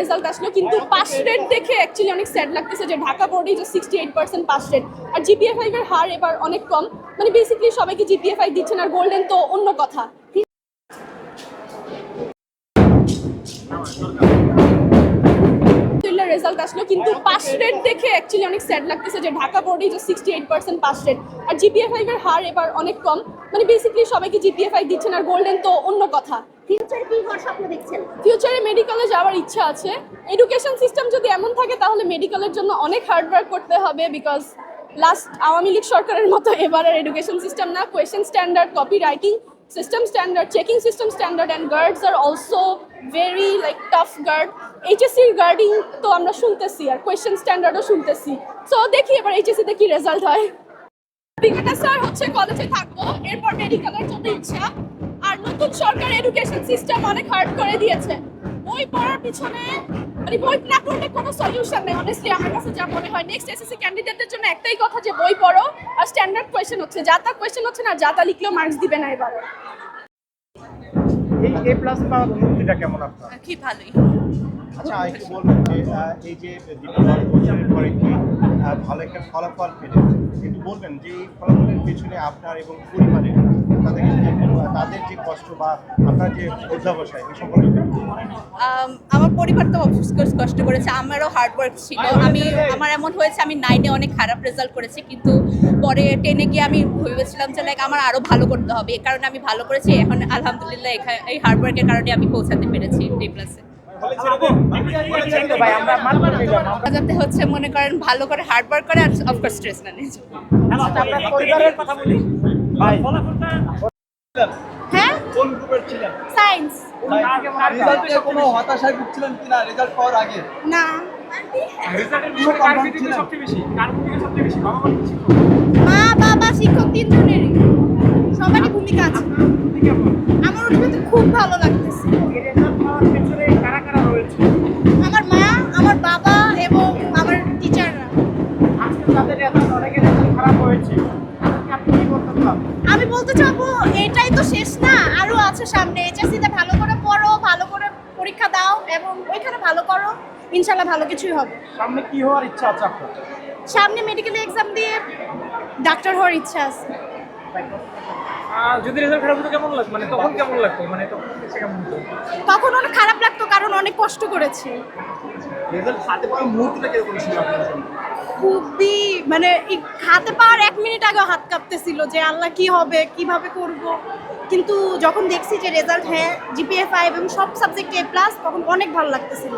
Result আসলো কিন্তু pass rate দেখে অ্যাকচুয়ালি অনেক স্যাড লাগতেছে যে ঢাকা বোর্ডে যে sixty eight percent pass rate আর জিপিএ ফাইভের হার এবার অনেক কম। মানে বেসিক্যালি সবাইকে জিপিএ ফাইভ দিচ্ছেন আর গোল্ডেন তো অন্য কথা। রেজাল্ট আসলো কিন্তু পাস রেট দেখে অ্যাকচুয়ালি অনেক স্যাড লাগতেছে যে ঢাকা বোর্ডে যে sixty eight percent pass rate আর জিপিএ ফাইভের হার এবার অনেক কম। মানে বেসিক্যালি সবাইকে জিপিএ ফাইভ দিচ্ছেন আর গোল্ডেন তো অন্য কথা। ফিউচারে কি হওয়ার স্বপ্ন দেখছেন? ফিউচারে মেডিকেলে যাওয়ার ইচ্ছা আছে। এডুকেশন সিস্টেম যদি এমন থাকে, তাহলে মেডিকেলের জন্য অনেক হার্ডওয়ার্ক করতে হবে বিকজ লাস্ট আওয়ামী লীগ সরকারের মতো এবারের এডুকেশন সিস্টেম না। Question standard copy writing system standard checking system standard and guards R also very like tough guard এইচএসসির guarding তো আমরা শুনতেছি আর কোয়েশ্চেন স্ট্যান্ডার্ডও শুনতেছি। সো দেখি এবার এইচএসসিতে কি রেজাল্ট হয়। বিগত স্যার হচ্ছে কলেজে থাকব, এরপর মেডিকেলের জন্য ইচ্ছা। আর নতুন সরকার এডুকেশন সিস্টেম অনেক হার্ড করে দিয়েছে। বই পড়ার পিছনে মানে বই না পড়লে কোনো সলিউশন নেই অনেস্টলি আমার কাছে যা মনে হয়। নেক্সট এসএসসি ক্যান্ডিডেটদের জন্য একটাই কথা যে বই পড়ো আর স্ট্যান্ডার্ড কোয়েশ্চেন হচ্ছে যা তা কোয়েশ্চেন হচ্ছে না যা তা লিখলেও মার্কস দিবে না এবার। এই এ প্লাস পাওয়ার অনুভূতিটা কেমন আপনার? কি ভালোই। আচ্ছা একটু বলবেন যে এই যে দীর্ঘ বছরের পরে কি ভালো একটা ফলাফল পেলেন? একটু বলবেন যে এই ফলাফলের পেছনে আপনার এবং পরিবারের তাদের তাদের যে কষ্ট বা আপনার যে অধ্যাবসায় এই সম্পর্কে আমার পরিবার তো অফকোর্স কষ্ট করেছে আমারও হার্ড ওয়ার্ক ছিল। আমি আমার এমন হয়েছে আমি নাইনে অনেক খারাপ রেজাল্ট করেছি কিন্তু পরে টেনে গিয়ে আমি ভেবেছিলাম যে লাইক আমার আরও ভালো করতে হবে। এই কারণে আমি ভালো করেছি এখন আলহামদুলিল্লাহ এখা- এই হার্ড ওয়ার্কের কারণে আমি পৌঁছাতে পেরেছি ডি প্লাসে যাতে হচ্ছে মনে করেন ভালো করে হার্ড ওয়ার্ক করে আর অফকোর্স স্ট্রেস না নিয়ে হ্যাঁ? কোন গ্রুপের ছিলেন? সায়েন্স। রেজাল্ট কোনো হতাশায় ভুগছিলেন কিনা? রেজাল্ট পাওয়ার আগে? না। রেজাল্টের বিষয়ে কার কৃতিত্ব সবচেয়ে বেশি? কার ভূমিকা সবচেয়ে বেশি? বাবা মা শিক্ষক? মা বাবা শিক্ষক তিনজনেরই। সবারই ভূমিকা আছে। আমার ওর খুব ভালো লাগতেছে। মা আমার বাবা এবং আমার টিচাররা আজকে তাদের রেজাল্ট অনেকের রেজাল্ট খারাপ হয়েছে। বলতে এটাই তো শেষ না। আরও আছে সামনে। এইচএসসিতে ভালো করে পড়ো ভালো করে পরীক্ষা দাও এবং ওইখানে ভালো করো ইনশাল্লাহ ভালো কিছুই হবে। সামনে কি হওয়ার ইচ্ছা আছে আপনার? সামনে মেডিকেল এক্সাম দিয়ে ডাক্তার হওয়ার ইচ্ছা আছে। যদি রেজাল্ট খারাপ হতো কেমন লাগতো? মানে তখন কেমন লাগতো? মানে তখন কেমন হতো? তখন অনেক খারাপ লাগতো কারণ অনেক কষ্ট করেছি। রেজাল্ট হাতে পাওয়ার মুহূর্তটা কীরকম ছিল আপনার জন্য? খুবই মানে হাতে পাওয়ার এক মিনিট আগে হাত কাঁপতেছিল যে আল্লাহ কি হবে, কীভাবে করব। কিন্তু যখন দেখছি যে রেজাল্ট হ্যাঁ জিপিএ ফাইভ এবং সব সাবজেক্টে প্লাস তখন অনেক ভালো লাগতেছিল।